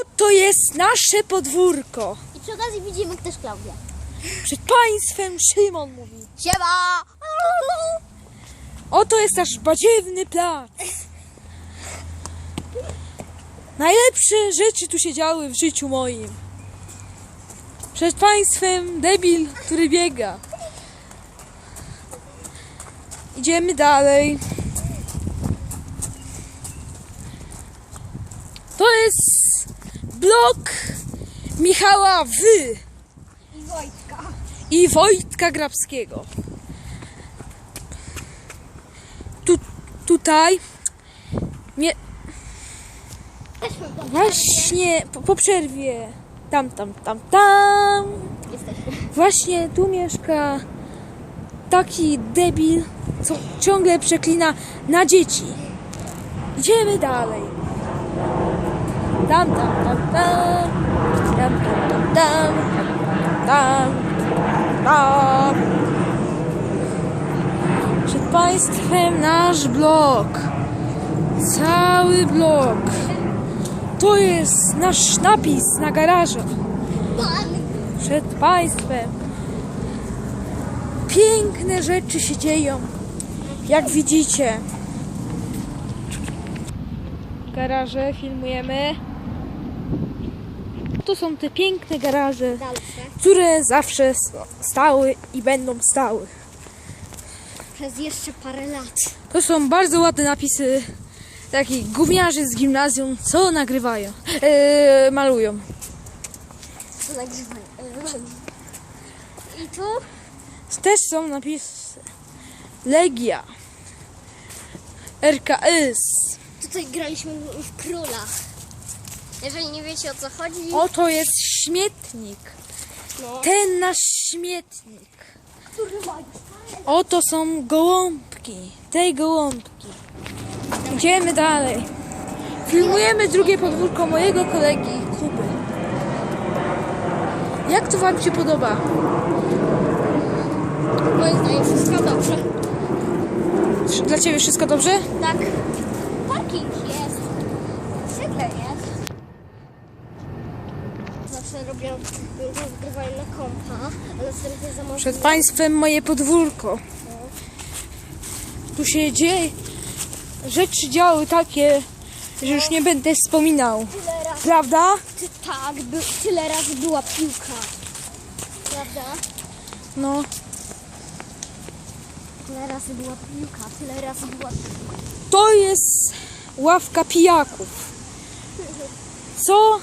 Oto jest nasze podwórko. I przy okazji widzimy też Klaudię. Przed państwem Szymon mówi. Siema! Oto jest nasz badziewny plac. Najlepsze rzeczy tu się działy w życiu moim. Przed państwem debil, który biega. Idziemy dalej. To jest blok Michała W. I Wojtka. i Wojtka Grabskiego. Tu, tutaj nie, właśnie po, po przerwie tam, tam, tam, tam Jesteśmy. właśnie tu mieszka taki debil, co ciągle przeklina na dzieci. Idziemy dalej. Tam, tam, tam, tam. Tam, tam, tam, tam. Tam, tam. Przed Państwem nasz blok. Cały blok. To jest nasz napis na. Pan! Przed Państwem. Piękne rzeczy się dzieją. Jak widzicie. Garaże filmujemy. To są te piękne garaże, Dalsze. które zawsze stały i będą stały. Przez jeszcze parę lat. To są bardzo ładne napisy takich gówniarzy z gimnazjum, co nagrywają, e, malują. Co nagrywają. I tu? Też są napisy Legia, RKS. Tutaj graliśmy w królach. Jeżeli nie wiecie o co chodzi, Oto jest śmietnik. no. Ten nasz śmietnik. Który ma Oto są gołąbki. Tej gołąbki. Idziemy dalej. Filmujemy drugie podwórko mojego kolegi Kuby. Jak to Wam się podoba? Moim zdaniem wszystko dobrze. Dla Ciebie wszystko dobrze? Tak. Parking jest. Osiedle jest. Rozgrywają na kompa, a następnie za Przed Państwem moje podwórko. Tu się dzieje, rzeczy działy takie, że już nie będę wspominał. Tyle razy, Prawda? ty, tak, by, tyle razy była piłka. Prawda? No. Tyle razy była piłka, tyle razy była piłka. To jest ławka pijaków. Co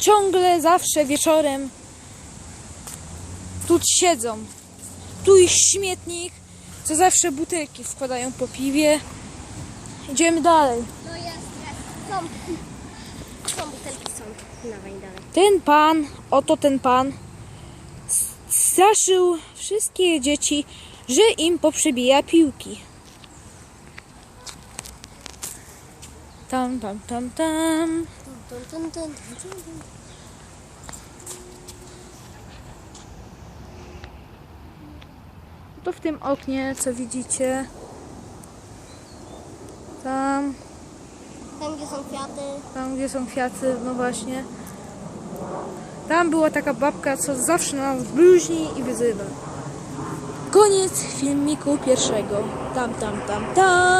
ciągle zawsze wieczorem tu siedzą. Tu ich śmietnik, co zawsze butelki wkładają po piwie. Idziemy dalej. No jest, jest. Są, są butelki, są. Dawaj dalej. Ten pan, oto ten pan, straszył wszystkie dzieci, że im poprzebija piłki. Tam, tam, tam, tam. Dun, dun, dun, dun, dun, dun. To w tym oknie, co widzicie. Tam, Tam gdzie są kwiaty. tam gdzie są kwiaty, no właśnie. Tam była taka babka, co zawsze na nas bluźni i wyzywa. Koniec filmiku pierwszego. Tam, tam, tam, tam.